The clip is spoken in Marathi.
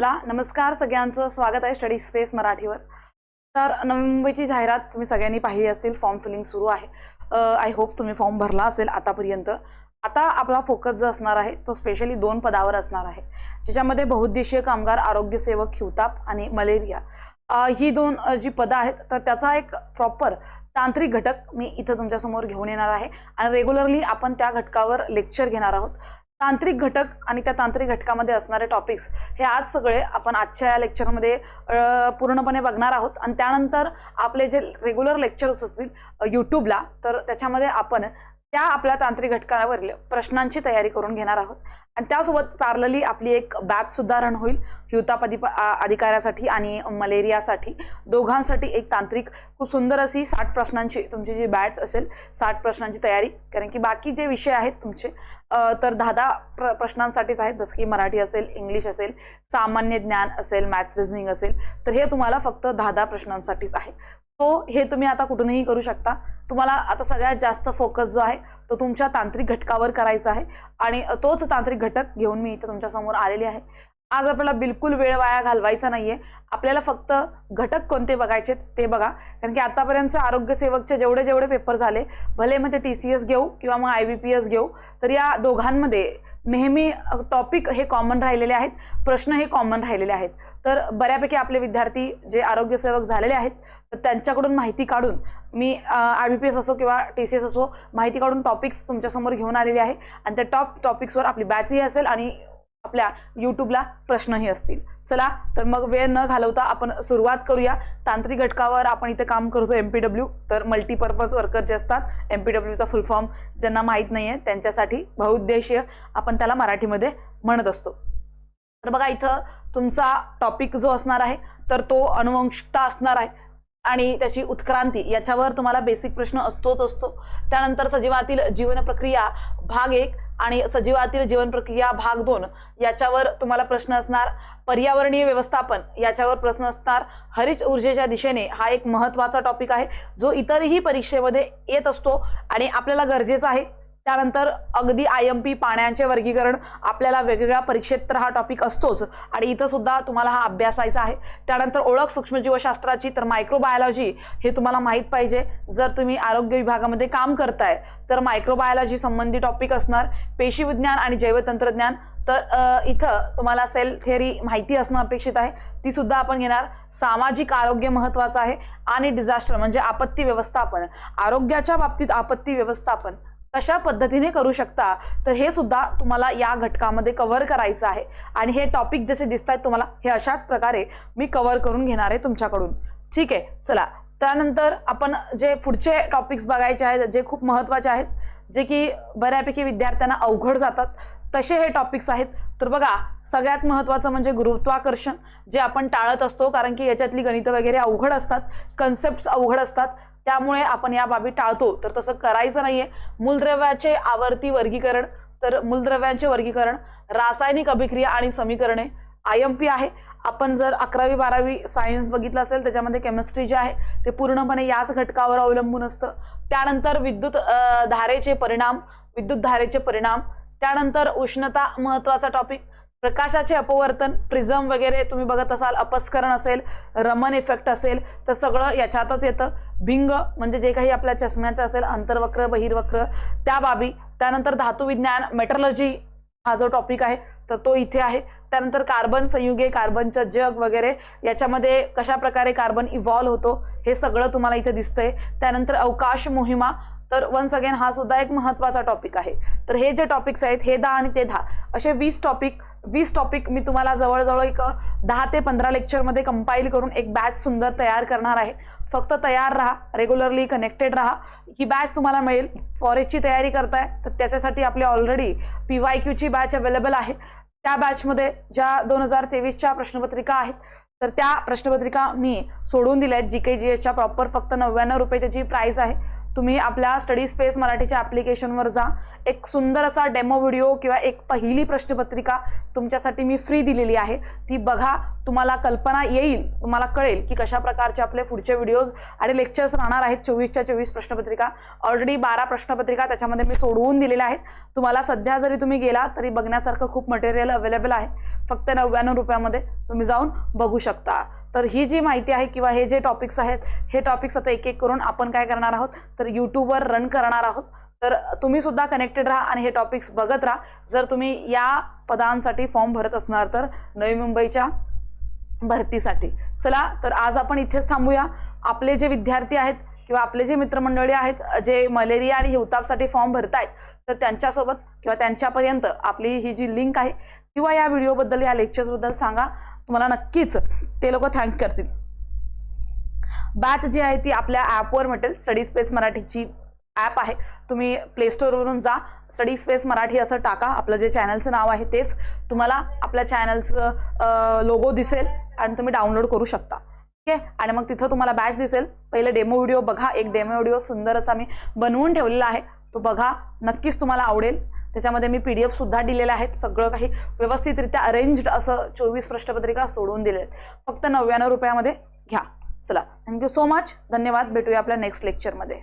चला नमस्कार सगळ्यांचं. स्वागत आहे स्टडी स्पेस मराठीवर. तर नवी मुंबईची जाहिरात तुम्ही सगळ्यांनी पाहिली असतील फॉर्म फिलिंग सुरू आहे. आय होप तुम्ही फॉर्म भरला असेल आतापर्यंत. आता आपला फोकस जो असणार आहे तो स्पेशली दोन पदावर असणार आहे. ज्याच्यामध्ये बहुउद्देशीय कामगार आरोग्यसेवक हिवताप आणि मलेरिया. ही दोन जी पदं आहेत तर त्याचा एक प्रॉपर तांत्रिक घटक मी इथं तुमच्यासमोर घेऊन येणार आहे. आणि रेग्युलरली आपण त्या घटकावर लेक्चर घेणार आहोत. तांत्रिक घटक आणि त्या तांत्रिक घटकामध्ये असणारे टॉपिक्स हे आज सगळे आपण आजच्या या लेक्चरमध्ये पूर्णपणे बघणार आहोत. आणि त्यानंतर आपले जे रेग्युलर लेक्चर्स असतील यूट्यूबला तर त्याच्यामध्ये आपण त्या आपल्या तांत्रिक घटकावरील प्रश्नांची तयारी करून घेणार आहोत. आणि त्यासोबत पॅरलली आपली एक बॅच सुद्धा रन होईल हिवताप अधिकाऱ्यासाठी आणि मलेरियासाठी. दोघांसाठी एक तांत्रिक खूप सुंदर अशी साठ प्रश्नांची तुमची जी बॅच असेल साठ प्रश्नांची तयारी. कारण की बाकी जे विषय आहेत तुमचे तर दहा दहा प्र प्रश्नांसाठीच आहेत. जसं की मराठी असेल इंग्लिश असेल सामान्य ज्ञान असेल मॅथ्स रिझनिंग असेल तर हे तुम्हाला फक्त दहा दहा प्रश्नांसाठीच आहे. तो हे तुम्ही आता कुठूनही करू शकता. तुम्हाला आता सगळ्यात जास्त फोकस जो आहे तो तुमच्या तांत्रिक घटकावर करायचा आहे. आणि तोच तांत्रिक घटक घेऊन मी इथं तुमच्यासमोर आलेली आहे. आज आपल्याला बिलकुल वेळ वाया घालवायचा नाहीये. आपल्याला फक्त घटक कोणते बघायचे ते बघा. कारण की आतापर्यंत आरोग्यसेवकचे जेवढे जेवढे पेपर झाले भले मग ते टी सी एस घेऊ किंवा मग आय बी पी एस घेऊ तर या दोघांमध्ये नेहमी टॉपिक हे कॉमन राहिलेले आहेत प्रश्न हे कॉमन राहिलेले आहेत. तर बऱ्यापैकी आपले विद्यार्थी जे आरोग्यसेवक झालेले आहेत तर त्यांच्याकडून माहिती काढून मी आय बी पी एस असो किंवा टी सी एस असो माहिती काढून टॉपिक्स तुमच्यासमोर घेऊन आलेले आहे. आणि त्या टॉप टॉपिक्सवर आपली बॅचही असेल आणि आपल्या यूट्यूबला प्रश्नही असतील. चला तर मग वेळ न घालवता आपण सुरुवात करूया. तांत्रिक घटकावर आपण इथे काम करतो एम पी डब्ल्यू तर मल्टीपर्पज वर्कर जे असतात एम पी डब्ल्यूचा फुल फॉर्म ज्यांना माहीत नाही आहे त्यांच्यासाठी बहुउद्देशीय आपण त्याला मराठीमध्ये म्हणत असतो. तर बघा इथं तुमचा टॉपिक जो असणार आहे तर तो अनुवंशिकता असणार आहे. आणि त्याची उत्क्रांती याच्यावर तुम्हाला बेसिक प्रश्न असतोच असतो. त्यानंतर सजीवातील जीवन प्रक्रिया भाग एक आणि सजीवातील जीवन प्रक्रिया भाग दोन याच्यावर तुम्हाला प्रश्न असणार. पर्यावरणीय व्यवस्थापन याच्यावर प्रश्न असणार. हरित ऊर्जेच्या दिशेने हा एक महत्त्वाचा टॉपिक आहे जो इतरही परीक्षेमध्ये येत असतो आणि आपल्याला गरजेचा आहे. त्यानंतर अगदी आय एम पी पाण्याचे वर्गीकरण आपल्याला वेगवेगळ्या परीक्षेत तर हा टॉपिक असतोच. आणि इथं सुद्धा तुम्हाला हा अभ्यासायचा आहे. त्यानंतर ओळख सूक्ष्मजीवशास्त्राची तर मायक्रोबायोलॉजी हे तुम्हाला माहीत पाहिजे. जर तुम्ही आरोग्य विभागामध्ये काम करताय तर मायक्रोबायोलॉजी संबंधी टॉपिक असणार. पेशी विज्ञान आणि जैवतंत्रज्ञान तर इथं तुम्हाला सेल थेअरी माहिती असणं अपेक्षित आहे. ती सुद्धा आपण घेणार. सामाजिक आरोग्य महत्त्वाचं आहे. आणि डिझास्टर म्हणजे आपत्ती व्यवस्थापन. आरोग्याच्या बाबतीत आपत्ती व्यवस्थापन. कशा पद्धतीने करू शकता तर हे सुद्धा तुम्हाला या घटकामध्ये कव्हर करायचं आहे. आणि हे टॉपिक जसे दिसत आहेत तुम्हाला हे अशाच प्रकारे मी कव्हर करून घेणार आहे तुमच्याकडून. ठीक आहे? चला. त्यानंतर आपण जे पुढचे टॉपिक्स बघायचे आहेत जे खूप महत्त्वाचे आहेत जे की बऱ्यापैकी विद्यार्थ्यांना अवघड जातात तसे हे टॉपिक्स आहेत. तर बघा सगळ्यात महत्त्वाचं म्हणजे गुरुत्वाकर्षण जे आपण टाळत असतो कारण की याच्यातली गणितं वगैरे अवघड असतात कन्सेप्ट अवघड असतात. त्यामुळे आपण या बाबी टाळतो. तर तसं करायचं नाहीये. मूलद्रव्याचे आवर्ती वर्गीकरण तर मूलद्रव्यांचे वर्गीकरण रासायनिक अभिक्रिया आणि समीकरणे आय एम पी आहे. आपण जर अकरावी बारावी सायन्स बघितलं असेल त्याच्यामध्ये केमिस्ट्री जे आहे ते पूर्णपणे याच घटकावर अवलंबून असतं. त्यानंतर विद्युत धारेचे परिणाम विद्युत धारेचे परिणाम त्यानंतर उष्णता महत्त्वाचा टॉपिक प्रकाशाचे अपवर्तन प्रिझम वगैरे तुम्ही बघत असाल अपस्करण असेल रमन इफेक्ट असेल तर सगळं याच्यातच येतं. भिंग म्हणजे जे काही आपल्या चष्म्याचं असेल अंतर्वक्र बहिर्वक्र त्या बाबी. त्यानंतर धातुविज्ञान मेट्रलॉजी हा जो टॉपिक आहे तर तो इथे आहे. त्यानंतर कार्बन संयुगे कार्बनचं जग वगैरे याच्यामध्ये कशा प्रकारे कार्बन इव्हॉल्व्ह होतो हे सगळं तुम्हाला इथे दिसतंय. त्यानंतर अवकाश मोहिमा तर वन्स अगेन हा सुद्धा एक महत्त्वाचा टॉपिक आहे. तर हे जे टॉपिक्स आहेत हे दहा आणि ते दहा. असे वीस टॉपिक वीस टॉपिक मी तुम्हाला जवळजवळ एक दहा ते पंधरा लेक्चरमध्ये कंपाईल करून एक बॅच सुंदर तयार करणार आहे. फक्त तयार राहा रेग्युलरली कनेक्टेड राहा. ही बॅच तुम्हाला मिळेल. फॉरेस्टची तयारी करताय तर त्याच्यासाठी आपली ऑलरेडी पी वाय क्यूची बॅच अवेलेबल आहे. त्या बॅचमध्ये ज्या दोन हजार तेवीसच्या प्रश्नपत्रिका आहेत तर त्या प्रश्नपत्रिका मी सोडून दिल्या आहेत जी के जी एसच्या प्रॉपर फक्त नव्याण्णव रुपये त्याची प्राईस आहे. तुम्ही आपल्या स्टडी स्पेस मराठीच्या ॲप्लिकेशनवर जा. एक सुंदर असा डेमो व्हिडिओ किंवा एक पहिली प्रश्नपत्रिका तुमच्यासाठी मी फ्री दिलेली आहे. ती बघा तुम्हाला कल्पना येईल तुम्हाला कळेल की कशा प्रकारचे आपले पुढचे व्हिडिओज आणि लेक्चर्स राहणार आहेत चोवीसच्या चोवीस प्रश्नपत्रिका. ऑलरेडी बारा प्रश्नपत्रिका त्याच्यामध्ये मी सोडवून दिलेल्या आहेत. तुम्हाला सध्या जरी तुम्ही गेला तरी बघण्यासारखं खूप मटेरियल अवेलेबल आहे. फक्त नव्याण्णव रुपयामध्ये तुम्ही जाऊन बघू शकता. तर ही जी माहिती आहे किंवा हे जे टॉपिक्स आहेत हे टॉपिक्स आता एक एक करून आपण काय करणार आहोत? तर यूट्यूबवर रन करणार आहोत. तर तुम्ही सुद्धा कनेक्टेड राहा आणि हे टॉपिक्स बघत राहा. जर तुम्ही या पदांसाठी फॉर्म भरत असणार तर नवी मुंबईच्या भरतीसाठी. चला तर आज आपण इथेच थांबूया. आपले जे विद्यार्थी आहेत किंवा आपले जे मित्रमंडळी आहेत जे मलेरिया आणि हिवतापसाठी फॉर्म भरतायत तर त्यांच्यासोबत किंवा त्यांच्यापर्यंत आपली ही जी लिंक आहे किंवा या व्हिडिओबद्दल या लेक्चर्सबद्दल सांगा. तुम्हाला नक्कीच ते लोक थँक करतील. बॅच जी आहे ती आपल्या ॲपवर मिळेल. स्टडी स्पेस मराठीची ॲप आहे. तुम्ही प्लेस्टोरवरून जा. स्टडी स्पेस मराठी असं टाका. आपलं जे चॅनलचं नाव आहे तेच. तुम्हाला आपल्या चॅनलचं लोगो दिसेल. आणि तुम्ही डाउनलोड करू शकता. ठीक आहे आणि मग तिथं तुम्हाला बॅच दिसेल. पहिले डेमो व्हिडिओ बघा. एक डेमो व्हिडिओ सुंदर असा मी बनवून ठेवलेला आहे. तो बघा. नक्कीच तुम्हाला आवडेल. त्याच्यामध्ये मी पी डी एफसुद्धा दिलेलं दिलेले आहेत. सगळं काही व्यवस्थितरित्या अरेंज्ड असं चोवीस प्रश्नपत्रिका सोडून दिले आहेत. फक्त नव्याण्णव रुपयामध्ये घ्या. चला. थँक्यू सो मच धन्यवाद. भेटूया आपल्या नेक्स्ट लेक्चरमध्ये